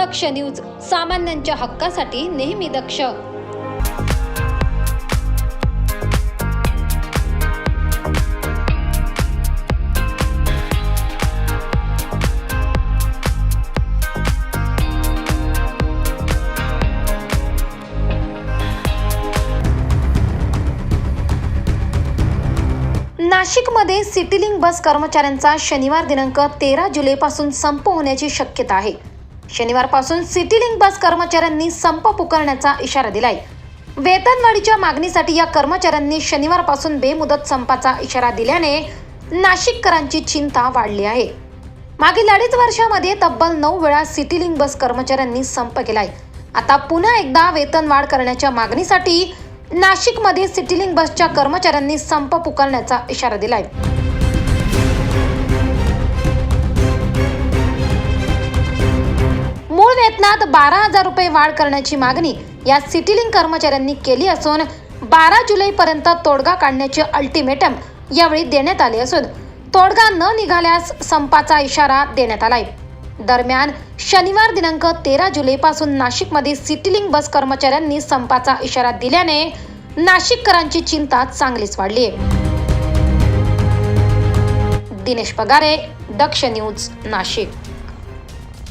दक्ष news सामान्यांच्या हक्कासाठी नेहमी दक्ष. नाशिकमध्ये सिटीलिंग बस कर्मचाऱ्यांचा शनिवार दिनांक तेरा जुलैपासून संप होण्याची शक्यता आहे. शनिवारपासून सिटीलिंग बस कर्मचाऱ्यांनी संप पुकारण्याचा इशारा दिलाय. वेतनवाढीच्या मागणीसाठी या कर्मचाऱ्यांनी शनिवारपासून बेमुदत संपाचा इशारा दिल्याने नाशिककरांची चिंता वाढली आहे. मागील अडीच वर्षामध्ये तब्बल नऊ वेळा सिटीलिंग बस कर्मचाऱ्यांनी संप केलाय. आता पुन्हा एकदा वेतनवाढ करण्याच्या मागणीसाठी नाशिकमध्ये सिटीलिंग बसच्या कर्मचाऱ्यांनी संप पुकारण्याचा इशारा दिलाय. वेतनात बारा हजार रुपये वाढ करण्याची मागणी या सिटीलिंग कर्मचाऱ्यांनी केली असून बारा जुलैपर्यंत तोडगा काढण्याचे अल्टिमेटम यावेळी देण्यात आले असून तोडगा न निघाल्यास संपाचा इशारा देण्यात आलाय. दरम्यान शनिवार दिनांक तेरा जुलैपासून नाशिकमध्ये सिटीलिंग बस कर्मचाऱ्यांनी संपाचा इशारा दिल्याने नाशिककरांची चिंता चांगलीच वाढली आहे दिनेश पगारे दक्ष न्यूज नाशिक.